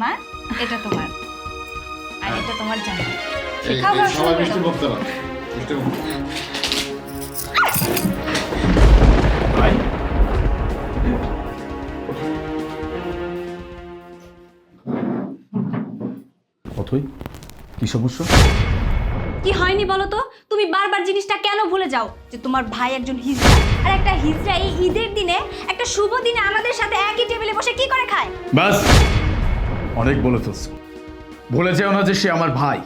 মা এটা তোমার। আর এটা তোমার জামা সবাই মিষ্টি। না মিষ্টি অথই কি সমস্যা? কি হয়নি বলো তো? তুমি বারবার জিনিসটা কেন ভুলে যাও? যে তোমার ভাই একজন হিজড়া। আর একটা হিজড়া এই ঈদের দিনে একটা শুভ দিনে আমাদের সাথে একই টেবিলে বসে কি করে খায়? ব্যাস অনেক বলে ফেলছো ভুলে যেও না যে সে আমার ভাই।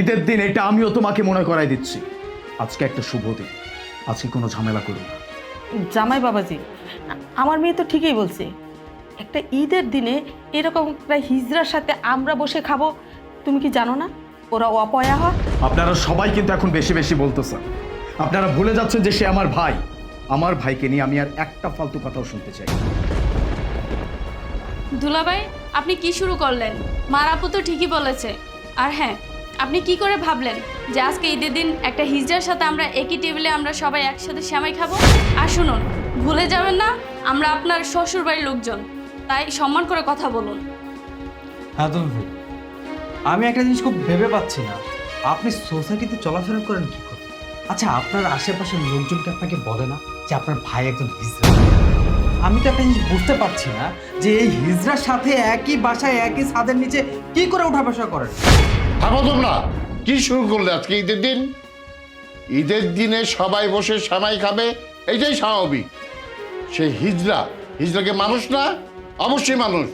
ঈদের দিন এটা আমিও তোমাকে মনে করাই দিচ্ছি। আজকে একটা শুভ দিন। আজকে কোনো ঝামেলা করো না। জামাই বাবাজি আমার মেয়ে তো ঠিকই বলছে। একটা ঈদের দিনে এরকম একটা হিজড়ার সাথে আমরা বসে খাব তুমি কি জানো না? ওরা অপয়া হয়। আপনারা সবাই কিন্তু এখন বেশি বেশি বলতেছেন আপনারা ভুলে যাচ্ছেন যে সে আমার ভাই। আমার ভাইকে নিয়ে আমি আর একটা ফালতু কথাও শুনতে চাই। না। দুলাভাই আপনি কি শুরু করলেন? মার আপু তো ঠিকই বলেছে। আর হ্যাঁ আপনি কি করে ভাবলেন যে আজকে ঈদের দিন একটা হিজড়ার সাথে আমরা একই টেবিলে আমরা সবাই একসাথে শ্যামাই খাব? আর শুনুন, ভুলে যাবেন না, আমরা আপনার শ্বশুর বাড়ির লোকজন। তাই সম্মান করে কথা বলুন। হ্যাঁ তুমি আমি একটা জিনিস খুব ভেবে পাচ্ছি না। আপনি সোসাইটিতে চলাফেরা করেন কি করে? আচ্ছা আপনার আশেপাশের লোকজনকে আপনাকে বলে না যে আপনার ভাই একজন হিজড়া? আমি তো একটা জিনিস বুঝতে পারছি না যে এই হিজড়ার সাথে একই বাসায় একই ছাদের নিচে কি করে ওঠা বসা করেন? থাকো তোমরা। কি শুরু করলে আজকে ঈদের দিন? ঈদের দিনে সবাই বসে সামাই খাবে, এইটাই স্বাভাবিক। সে হিজড়া, হিজড়াকে মানুষ না, অবশ্যই মানুষ।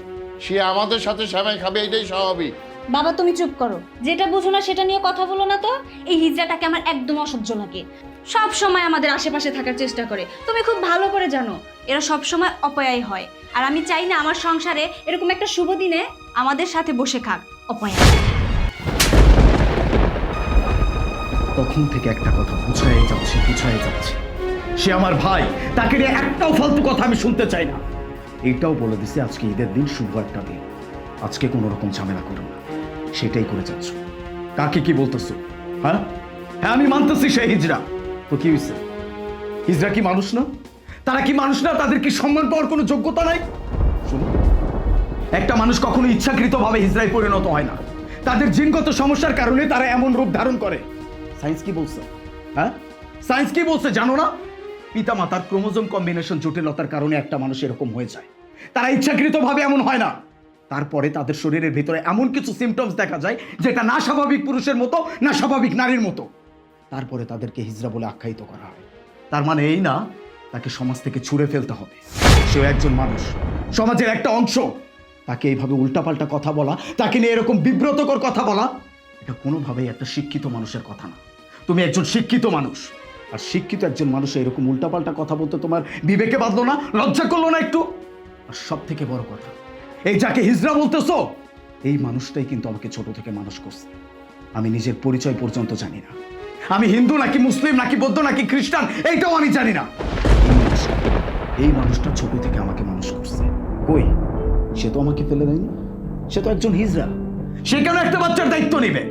সে আমাদের সাথে সামাই খাবে এটাই স্বাভাবিক। বাবা, তুমি চুপ করো। যেটা বুঝো না সেটা নিয়ে কথা বলো না তো। এই হিজড়াটাকে আমার একদম অসহ্য লাগে। সব সময় আমাদের আশেপাশে থাকার চেষ্টা করে। তুমি খুব ভালো করে জানো, এরা সব সময় অপয়াই হয়। আর আমি চাই না আমার সংসারে এরকম একটা শুভ দিনে আমাদের সাথে বসে খাক অপয়া। তখন থেকে একটা কথা, বুঝাই যাচ্ছে বুঝাই যাচ্ছে। সে আমার ভাই, তাকে নিয়ে একটাও ফালতু কথা আমি শুনতে চাই না। এটাও বলে দিছি আজকে ঈদের দিন শুভ একটা দিন। আজকে কোনো রকম ঝামেলা করো না। সেটাই করে যাচ্ছ। কাকে কি বলতেছো? হ্যাঁ? হ্যাঁ আমি মানতেছি সে হিজড়া তো কি হয়েছে হিজড়া কি মানুষ না? তারা কি মানুষ না? তাদের কি সম্মান পাওয়ার কোনো যোগ্যতা নাই? শুনো, একটা মানুষ কখনো ইচ্ছাকৃতভাবে হিজড়ায় পরিণত হয় না। তাদের জিনগত সমস্যার কারণে তারা এমন রূপ ধারণ করে। সায়েন্স কি বলছে? হ্যাঁ? সায়েন্স কি বলছে জানো না? পিতা মাতার ক্রোমোজোম কম্বিনেশন জটিলতার কারণে একটা মানুষ এরকম হয়ে যায়। তারা ইচ্ছাকৃতভাবে এমন হয় না। তারপরে তাদের শরীরের ভিতরে এমন কিছু সিমটমস দেখা যায় যেটা না স্বাভাবিক পুরুষের মতো, না স্বাভাবিক নারীর মতো। তারপরে তাদেরকে হিজড়া বলে আখ্যায়িত করা হয়। তার মানে এই না, তাকে সমাজ থেকে ছুঁড়ে ফেলতে হবে। সেও একজন মানুষ। সমাজের একটা অংশ। তাকে এইভাবে উল্টাপাল্টা কথা বলা, তাকে নিয়ে এরকম বিব্রতকর কথা বলা, এটা কোনোভাবেই একটা শিক্ষিত মানুষের কথা না। তুমি একজন শিক্ষিত মানুষ। আর শিক্ষিত একজন মানুষ এরকম উল্টাপাল্টা কথা বলতে তোমার বিবেকে বাঁধলো না, লজ্জা করল না একটু। আর সব থেকে বড় কথা এই যাকে হিজড়া বলতেছো? এই মানুষটাই কিন্তু আমাকে ছোট থেকে মানুষ করছে। আমি নিজের পরিচয় পর্যন্ত জানি না। আমি হিন্দু নাকি মুসলিম, নাকি বৌদ্ধ, নাকি খ্রিস্টান, এইটাও আমি জানি না। এই মানুষটা ছোট থেকে আমাকে মানুষ করছে। কই? সে তো আমাকে ফেলে দেয়নি। সে তো একজন হিজড়া সে কেন একটা বাচ্চার দায়িত্ব নেবে?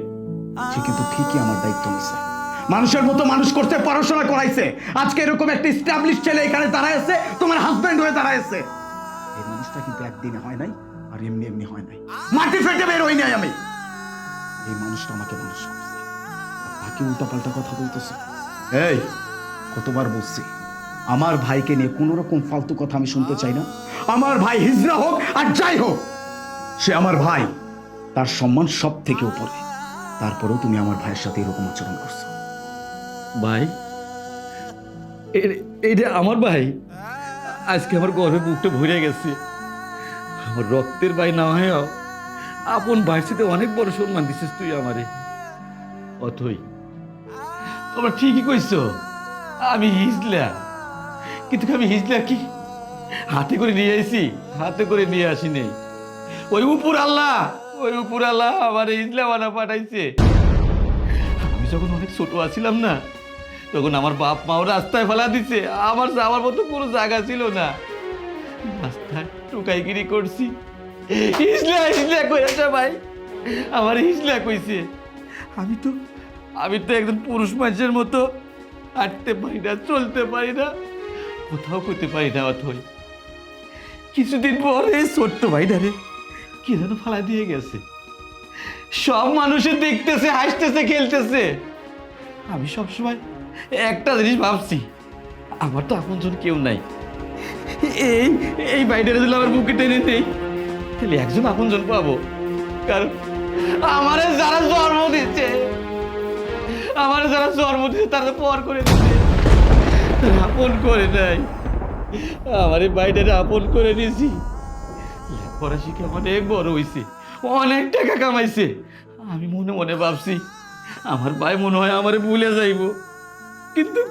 সে কিন্তু ঠিকই আমার দায়িত্ব নিছে। মানুষের মতো মানুষ করতে পড়াশোনা করাইছে। আজকে এরকম একটা স্টাবলিশ ছেলে এখানে দাঁড়ায় আছে, তোমার হাজবেন্ড হয়ে দাঁড়ায় আছে। মানুষটা কিন্তু একদিনে হয় নাই, আর এমনি এমনি হয় নাই। মাটি ফেটে বের হই নাই আমি। এই মানুষটা আমাকে মানুষ করছে। আর তাকে উল্টাপাল্টা কথা বলতেছে। এই, কতবার বলছি, আমার ভাইকে নিয়ে কোনো রকম ফালতু কথা আমি শুনতে চাই না। আমার ভাই হিজরা হোক আর যাই হোক, সে আমার ভাই, তার সম্মান সব থেকে উপরে। তারপরেও তুমি আমার ভাইয়ের সাথে এরকম আচরণ করছ। ভাই, এ- এইটা আমার ভাই? আজকে আমার গর্বে বুকটা ভরে গেছে। আমার রক্তের ভাই না হয়েও আপন ভাইসিতে অনেক বড় সম্মান দিছিস তুই আমারে। অথই, তোমরা ঠিকই কইছো, আমি হিজলা। কিন্তু আমি হিজলা কি? হাতে করে নিয়ে আইছি, হাতে করে নিয়ে আসি নেই। ওই উপর আল্লাহ, ওই উপর আল্লাহ আমার হিজলা বানা পাঠাইছে। আমি যখন অনেক ছোট আছিলাম না, তখন আমার বাপ মাও রাস্তায় ফেলা দিছে। আমার যাওয়ার মতো কোনো জায়গা ছিল না। রাস্তায় টুকাইগিরি করছি। হিজলা হিজলা কইছে ভাই আমার হিজলা কইছে। আমি তো আমি তো একজন পুরুষ মানুষের মতো হাঁটতে পারি না চলতে পারি না কোথাও করতে পারি না অথই। কিছুদিন পরে ছোট্ট ভাইটারে কে যেন ফালাই দিয়ে গেছে। সব মানুষে দেখতেছে হাসতেছে খেলতেছে। আমি সবসময় একটা জিনিস ভাবছি আমার তো আপনজন কেউ নাই। এই এই বাইরে যদি আমার বুকে টেনে নেই। তাহলে একজন আপনজন পাবো। কারণ আমারে যারা জন্ম দিচ্ছে আমারে যারা জন্ম দিচ্ছে তারা পর করে দিচ্ছে আপন করে নাই। আমার এই বাইরে আপন করে নিয়েছি। লেখাপড়া শিখে অনেক বড় হয়েছে অনেক টাকা কামাইছে। আমি মনে মনে ভাবছি, আমার ভাই মনে হয় আমারে ভুলে যাইব। কিন্তু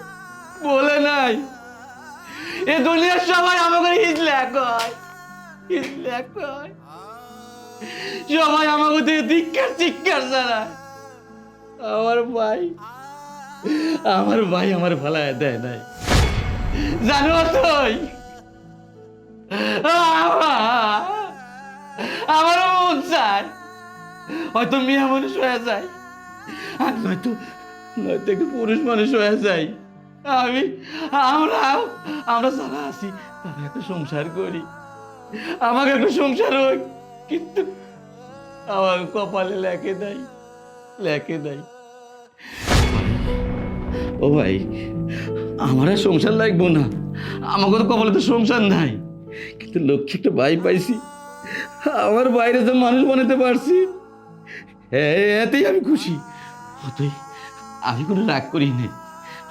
বলে নাই। এ দুনিয়ার সবাই আমাকে হিজলে কয় কয়। সবাই আমাকে থেকে ধিক্কার চিৎকার আমার ভাই আমার ভাই আমার ভালায় দেয় নাই। জানো তুই? আমারও মন চায়। হয়তো মেয়ে মানুষ হয়ে যায়, আর নয়তো নয়তো একটু পুরুষ মানুষ হয়ে যায়। আমি, আমরা আমরা যারা আছি তারা একটা সংসার করি। আমাকে একটা সংসার হোক, কিন্তু আমার কপালে লেখে দেয় লেখে দেয়। ও ভাই, আমার আর সংসার লাগবো না। আমাকে তো কপালে তো সংসার নাই। কিন্তু লক্ষ্যে একটা ভাই পাইছি। আমার বাইরে তো মানুষ বানাতে পারছি। হ্যাঁ এতেই আমি খুশি। অতই আমি কোনো রাগ করি নি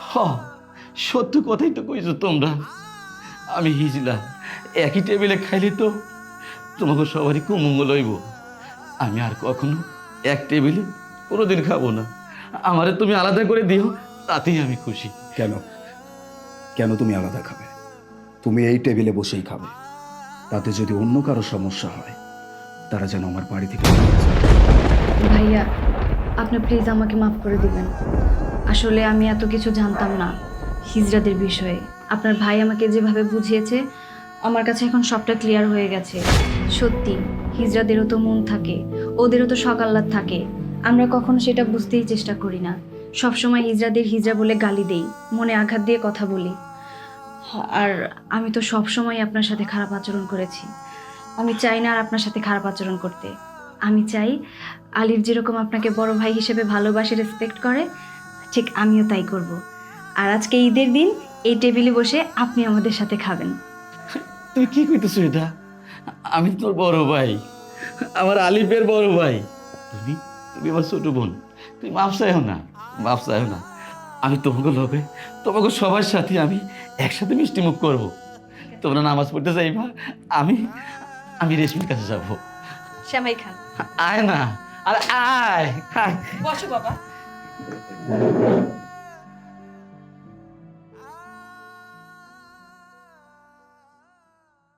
হ সত্য কথাই তো কইছো তোমরা। আমি হিজলা একই টেবিলে খাইলে তো তোমাকে সবারই কুমঙ্গল হইব আমি আর কখনো এক টেবিলে কোনোদিন খাব না। আমারে তুমি আলাদা করে দিও তাতেই আমি খুশি। কেন? কেন তুমি আলাদা খাবে? তুমি এই টেবিলে বসেই খাবে। তাতে যদি অন্য কারও সমস্যা হয় তারা যেন আমার বাড়ি থেকে ভাইয়া আপনি প্লিজ আমাকে মাফ করে দিবেন। আসলে আমি এত কিছু জানতাম না। হিজড়াদের বিষয়ে। আপনার ভাই আমাকে যেভাবে বুঝিয়েছে, আমার কাছে এখন সবটা ক্লিয়ার হয়ে গেছে। সত্যি হিজড়াদেরও তো মন থাকে, ওদেরও তো সকাল্লাদ থাকে। আমরা কখনো সেটা বুঝতেই চেষ্টা করি না। সবসময় হিজড়াদের হিজড়া বলে গালি দেই, মনে আঘাত দিয়ে কথা বলি। আর আমি তো সবসময় আপনার সাথে খারাপ আচরণ করেছি। আমি চাই না আর আপনার সাথে খারাপ আচরণ করতে। আমি চাই আলিফ যেরকম আপনাকে বড় ভাই হিসেবে ভালোবাসে রেসপেক্ট করে, ঠিক আমিও তাই করব। আর আজকে ঈদের দিন এই টেবিলে বসে আপনি আমাদের সাথে খাবেন। তুই কি কইতেছো এটা? আমি তোর বড় ভাই। আমার আলিফের বড় ভাই। তুমি তুমি আমার ছোট বোন। তুমি মাপ চাইও না মাপ চাইও না। আমি তোমাকে লগে তোমাকে সবার সাথে আমি একসাথে মিষ্টি মুখ করব। তোমরা নামাজ পড়তে চাইবা আমি আমি রেশমির কাছে যাব। শ্যামাই খান। আয় না আরে আয় আয়। বসো বাবা।